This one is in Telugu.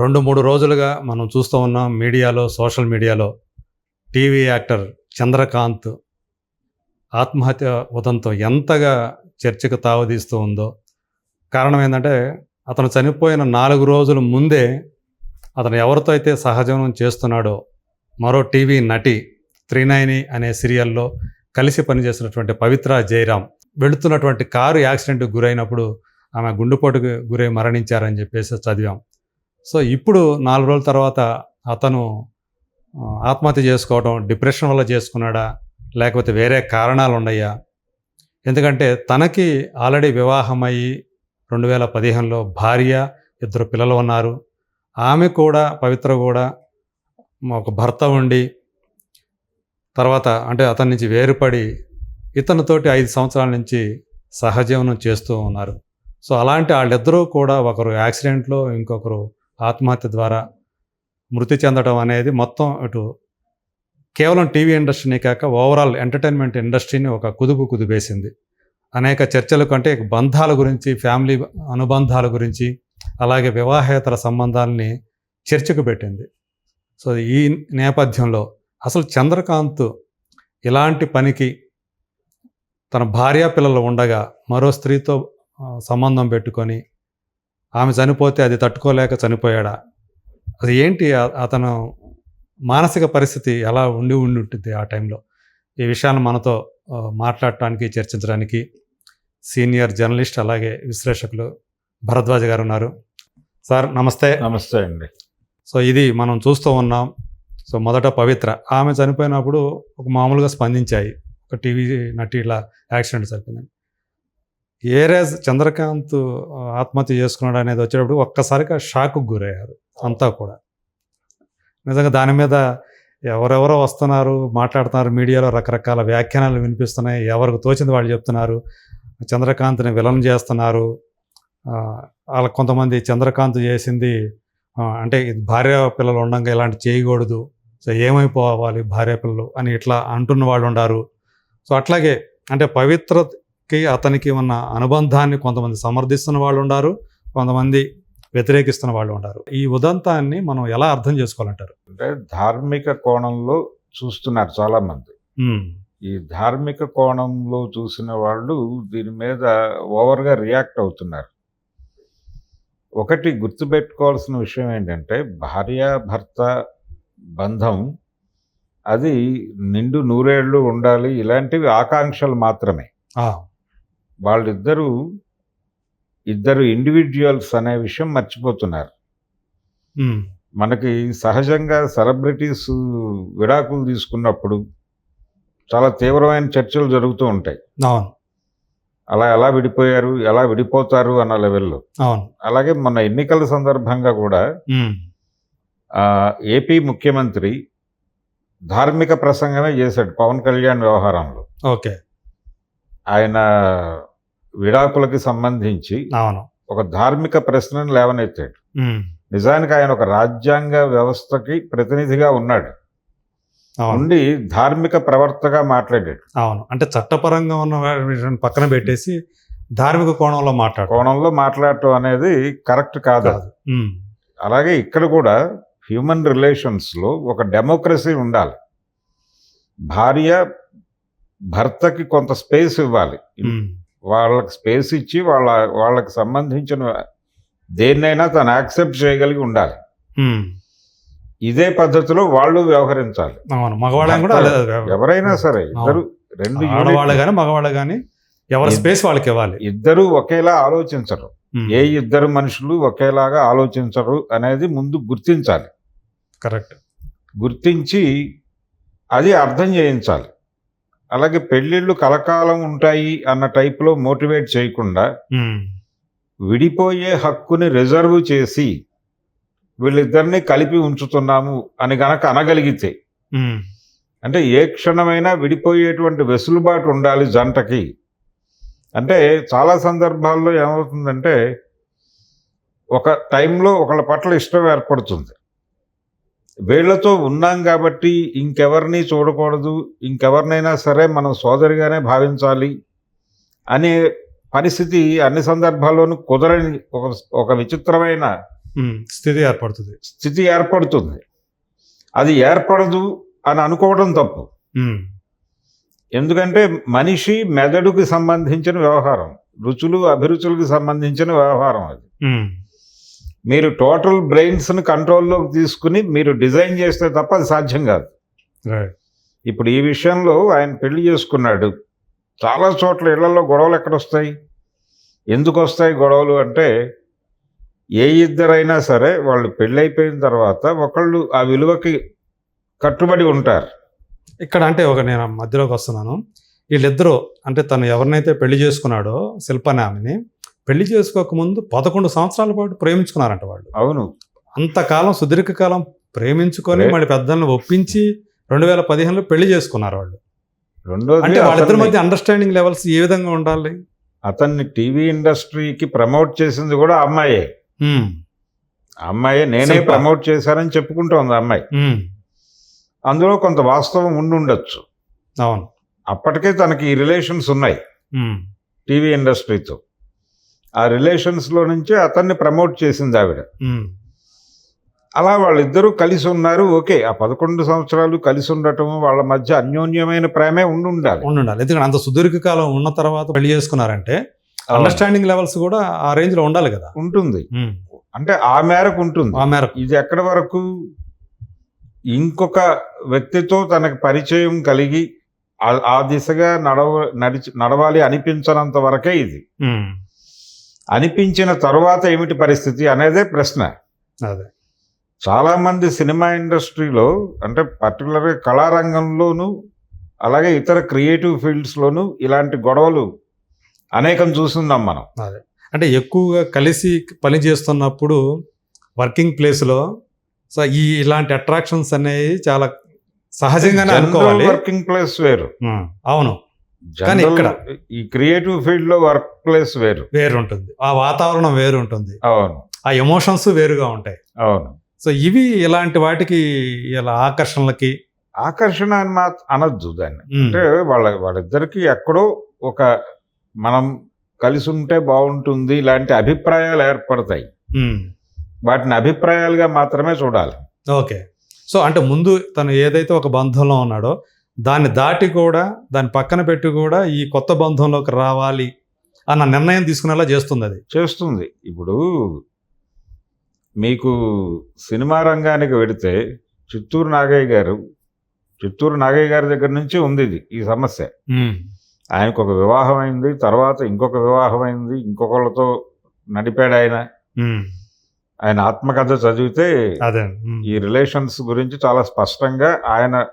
రెండు మూడు రోజులుగా మనం చూస్తూ ఉన్నాం మీడియాలో సోషల్ మీడియాలో. టీవీ యాక్టర్ చంద్రకాంత్ ఆత్మహత్య ఉదంతో ఎంతగా చర్చకు తావదీస్తూ ఉందో. కారణం ఏంటంటే అతను చనిపోయిన నాలుగు రోజుల ముందే అతను ఎవరితో అయితే సహజీవనం చేస్తున్నాడో మరో టీవీ నటి త్రినయని అనే సీరియల్లో కలిసి పనిచేసినటువంటి పవిత్ర జయరాం వెళుతున్నటువంటి కారు యాక్సిడెంట్కి గురైనప్పుడు ఆమె గుండెపోటుకు గురై మరణించారని చెప్పేసి చదివాం. సో ఇప్పుడు నాలుగు రోజుల తర్వాత అతను ఆత్మహత్య చేసుకోవడం డిప్రెషన్ వల్ల చేసుకున్నాడా లేకపోతే వేరే కారణాలు ఉన్నాయా? ఎందుకంటే తనకి ఆల్రెడీ వివాహమయ్యి రెండు వేల పదిహేనులో భార్య ఇద్దరు పిల్లలు ఉన్నారు. ఆమె కూడా పవిత్ర కూడా ఒక భర్త ఉండి తర్వాత అంటే అతని నుంచి వేరుపడి ఇతనితోటి ఐదు సంవత్సరాల నుంచి సహజీవనం చేస్తూ ఉన్నారు. సో అలాంటి వాళ్ళిద్దరూ కూడా ఒకరు యాక్సిడెంట్లో ఇంకొకరు ఆత్మహత్య ద్వారా మృతి చెందడం అనేది మొత్తం ఇటు కేవలం టీవీ ఇండస్ట్రీని కాక ఓవరాల్ ఎంటర్టైన్మెంట్ ఇండస్ట్రీని ఒక కుదుపు కుదిపేసింది. అనేక చర్చల కంటే బంధాల గురించి ఫ్యామిలీ అనుబంధాల గురించి అలాగే వివాహేతర సంబంధాలని చర్చకు పెట్టింది. సో ఈ నేపథ్యంలో అసలు చంద్రకాంత్ ఇలాంటి పనికి తన భార్య పిల్లలు ఉండగా మరో స్త్రీతో సంబంధం పెట్టుకొని ఆమె చనిపోతే అది తట్టుకోలేక చనిపోయాడా? అది ఏంటి అతను మానసిక పరిస్థితి ఎలా ఉండి ఉండి ఉంటుంది ఆ టైంలో? ఈ విషయాన్ని మనతో మాట్లాడటానికి చర్చించడానికి సీనియర్ జర్నలిస్ట్ అలాగే విశ్లేషకులు భరద్వాజ్ గారు ఉన్నారు. సార్ నమస్తే. నమస్తే అండి. సో ఇది మనం చూస్తూ ఉన్నాం. సో మొదట పవిత్ర. ఆమె చనిపోయినప్పుడు ఒక మామూలుగా స్పందించాయి. ఒక టీవీ నటి ఇలా యాక్సిడెంట్ జరిగిందని. ఏరేజ్ చంద్రకాంత్ ఆత్మహత్య చేసుకున్నాడు అనేది వచ్చేటప్పుడు ఒక్కసారిగా షాక్ గురయ్యారు అంతా కూడా. నిజంగా దాని మీద ఎవరెవరో వస్తున్నారు మాట్లాడుతున్నారు మీడియాలో రకరకాల వ్యాఖ్యానాలు వినిపిస్తున్నాయి ఎవరికి తోచింది వాళ్ళు చెప్తున్నారు చంద్రకాంత్ని విలన్ చేస్తున్నారు ఆ, వాళ్ళ కొంతమంది చంద్రకాంత్ చేసింది అంటే భార్య పిల్లలు ఉండగా ఇలాంటి చేయకూడదు సో ఏమైపోవాలి భార్య పిల్లలు అని ఇట్లా అంటున్న వాళ్ళు ఉన్నారు సో అట్లాగే అంటే పవిత్ర పవిత్రకి అతనికి ఉన్న అనుబంధాన్ని కొంతమంది సమర్థిస్తున్న వాళ్ళు ఉన్నారు కొంతమంది వ్యతిరేకిస్తున్న వాళ్ళు ఉన్నారు ఈ ఉదంతాన్ని మనం ఎలా అర్థం చేసుకోవాలంటారు? అంటే ధార్మిక కోణంలో చూస్తున్నారు చాలా మంది ఉమ్, ఈ ధార్మిక కోణంలో చూసిన వాళ్ళు దీని మీద ఓవర్గా రియాక్ట్ అవుతున్నారు. ఒకటి గుర్తుపెట్టుకోవాల్సిన విషయం ఏంటంటే భార్య భర్త బంధం అది నిండు నూరేళ్ళు ఉండాలి ఇలాంటివి ఆకాంక్షలు మాత్రమే. వాళ్ళిద్దరూ ఇద్దరు ఇండివిజువల్స్ అనే విషయం మర్చిపోతున్నారు. మనకి సహజంగా సెలబ్రిటీస్ విడాకులు తీసుకున్నప్పుడు చాలా తీవ్రమైన చర్చలు జరుగుతూ ఉంటాయి. అవును. అలా ఎలా విడిపోయారు ఎలా విడిపోతారు అన్న లెవెల్లో. అవును. అలాగే మన ఎన్నికల సందర్భంగా కూడా ఏపీ ముఖ్యమంత్రి ధార్మిక ప్రసంగమే చేశాడు పవన్ కళ్యాణ్ వ్యవహారంలో. ఓకే. ఆయన విడాకులకి సంబంధించి అవును. ఒక ధార్మిక ప్రశ్నను లేవనెత్తాడు. నిజానికి ఆయన ఒక రాజ్యాంగ వ్యవస్థకి ప్రతినిధిగా ఉన్నాడు. ఉండి ధార్మిక ప్రవర్తగా మాట్లాడాడు. అవును. అంటే చట్టపరంగా ఉన్న పక్కన పెట్టేసి ధార్మిక కోణంలో మాట్లాడు కోణంలో మాట్లాడటం అనేది కరెక్ట్ కాదు. అలాగే ఇక్కడ కూడా హ్యూమన్ రిలేషన్స్లో ఒక డెమోక్రసీ ఉండాలి. భార్య భర్తకి కొంత స్పేస్ ఇవ్వాలి. వాళ్ళకి స్పేస్ ఇచ్చి వాళ్ళ వాళ్ళకి సంబంధించిన దేన్నైనా తను యాక్సెప్ట్ చేయగలిగి ఉండాలి. ఇదే పద్ధతిలో వాళ్ళు వ్యవహరించాలి. అవును మగవాళ్ళని కూడా ఎవరైనా సరే ఇద్దరు రెండు ఆడవాళ్ళు కానీ మగవాళ్ళు కానీ ఎవరి స్పేస్ వాళ్ళకి ఇవ్వాలి. ఇద్దరు ఒకేలా ఆలోచించరు. ఏ ఇద్దరు మనుషులు ఒకేలాగా ఆలోచించరు అనేది ముందు గుర్తించాలి. కరెక్ట్. గుర్తించి అది అర్థం చేయించాలి. అలాగే పెళ్ళిళ్ళు కలకాలం ఉంటాయి అన్న టైప్లో మోటివేట్ చేయకుండా విడిపోయే హక్కుని రిజర్వ్ చేసి వీళ్ళిద్దరిని కలిపి ఉంచుతున్నాము అని గనక అనగలిగితే అంటే ఏ క్షణమైనా విడిపోయేటువంటి వెసులుబాటు ఉండాలి జంటకి. అంటే చాలా సందర్భాల్లో ఏమవుతుందంటే ఒక టైంలో ఒకళ్ళ పట్ల ఇష్టం ఏర్పడుతుంది. వీళ్ళతో ఉన్నాం కాబట్టి ఇంకెవరిని చూడకూడదు ఇంకెవరినైనా సరే మనం సోదరిగానే భావించాలి అనే పరిస్థితి అన్ని సందర్భాల్లోనూ కుదరని ఒక ఒక విచిత్రమైన స్థితి ఏర్పడుతుంది. స్థితి ఏర్పడుతుంది. అది ఏర్పడదు అని అనుకోవడం తప్పు. ఎందుకంటే మనిషి మెదడుకి సంబంధించిన వ్యవహారం రుచులు అభిరుచులకు సంబంధించిన వ్యవహారం అది. మీరు టోటల్ బ్రెయిన్స్ని కంట్రోల్లోకి తీసుకుని మీరు డిజైన్ చేస్తే తప్ప అది సాధ్యం కాదు. ఇప్పుడు ఈ విషయంలో ఆయన పెళ్ళి చేసుకున్నాడు. చాలా చోట్ల ఇళ్ళలో గొడవలు ఎక్కడొస్తాయి? ఎందుకు వస్తాయి గొడవలు అంటే ఏ ఇద్దరైనా సరే వాళ్ళు పెళ్ళైపోయిన తర్వాత ఒకళ్ళు ఆ విలువకి కట్టుబడి ఉంటారు. ఇక్కడ అంటే ఒక నేను మధ్యలోకి వస్తున్నాను. వీళ్ళిద్దరూ అంటే తను ఎవరినైతే పెళ్ళి చేసుకున్నాడో శిల్పని ఆమెని పెళ్ళి చేసుకోకముందు పదకొండు సంవత్సరాల పాటు ప్రేమించుకున్నారంట వాళ్ళు. అవును. అంతకాలం సుదీర్ఘకాలం ప్రేమించుకొని ప్రే- మళ్ళీ పెద్దలను ఒప్పించి రెండు వేల పదిహేనులో పెళ్ళి చేసుకున్నారు వాళ్ళు. అంటే వాళ్ళిద్దరి మధ్య అండర్స్టాండింగ్ లెవెల్స్ ఏ విధంగా ఉండాలి? అతన్ని టీవీ ఇండస్ట్రీకి ప్రమోట్ చేసింది కూడా అమ్మాయే. అమ్మాయే నేనే. ప్రమోట్ చేశానని చెప్పుకుంటోంది అమ్మాయి. అందులో కొంత వాస్తవం ఉండి ఉండొచ్చు. అవును. అప్పటికే తనకి ఈ రిలేషన్స్ ఉన్నాయి. టీవీ ఇండస్ట్రీతో. ఆ రిలేషన్స్లో నుంచే అతన్ని ప్రమోట్ చేసింది ఆవిడ. అలా వాళ్ళిద్దరూ కలిసి ఉన్నారు. ఓకే ఆ పదకొండు సంవత్సరాలు కలిసి ఉండటం వాళ్ళ మధ్య అన్యోన్యమైన ప్రేమే ఉండి ఉండాలి. ఉండాలి. ఎందుకంటే అంత సుదీర్ఘకాలం ఉన్న తర్వాత పెళ్ళి చేసుకున్నారంటే. అండర్స్టాండింగ్ లెవెల్స్ కూడా ఆ రేంజ్లో ఉండాలి కదా. ఉంటుంది. అంటే ఆ మేరకు ఉంటుంది. ఆ మేరకు. ఇది ఎక్కడి వరకు ఇంకొక వ్యక్తితో తనకు పరిచయం కలిగి ఆ- దిశగా నడవ నడిచి నడవాలి అనిపించనంత వరకే ఇది. అనిపించిన తరువాత ఏమిటి పరిస్థితి అనేదే ప్రశ్న. అదే. చాలా మంది సినిమా ఇండస్ట్రీలో అంటే పర్టికులర్గా కళారంగంలోనూ అలాగే ఇతర క్రియేటివ్ ఫీల్డ్స్లోనూ ఇలాంటి గొడవలు అనేకం చూస్తున్నాం మనం. అదే. అంటే ఎక్కువగా కలిసి పని చేస్తున్నప్పుడు వర్కింగ్ ప్లేస్లో సో ఈ ఇలాంటి అట్రాక్షన్స్ అనేవి చాలా సహజంగానే అనుకోవాలి. వర్కింగ్ ప్లేస్ వేరు. అవును. కానీ ఇక్కడ? ఈ క్రియేటివ్ ఫీల్డ్లో వర్క్ ప్లేస్ వేరు. వేరు ఉంటుంది ఆ వాతావరణం వేరు ఉంటుంది అవును. ఆ ఎమోషన్స్ వేరుగా ఉంటాయి. అవును. సో ఇవి ఇలాంటి వాటికి ఇలా ఆకర్షణలకి ఆకర్షణ అని మా అనొద్దు దాన్ని. అంటే వాళ్ళ వాళ్ళిద్దరికి ఎక్కడో ఒక మనం కలిసి ఉంటే బాగుంటుంది ఇలాంటి అభిప్రాయాలు ఏర్పడతాయి. వాటిని అభిప్రాయాలుగా మాత్రమే చూడాలి. ఓకే. సో అంటే ముందు తను ఏదైతే ఒక బంధంలో ఉన్నాడో దాన్ని దాటి కూడా దాన్ని పక్కన పెట్టి కూడా ఈ కొత్త బంధంలోకి రావాలి అన్న నిర్ణయం తీసుకునేలా చేస్తుంది అది. చేస్తుంది. ఇప్పుడు మీకు సినిమా రంగానికి వెడితే చిత్తూరు నాగయ్య గారు చిత్తూరు నాగయ్య గారి దగ్గర నుంచి ఉంది ఇది ఈ సమస్య. ఆయనకు ఒక వివాహం అయింది తర్వాత ఇంకొక వివాహం అయింది ఇంకొకళ్ళతో నడిపాడు ఆయన. ఆయన ఆత్మకథ చదివితే. ఈ రిలేషన్స్ గురించి చాలా స్పష్టంగా ఆయన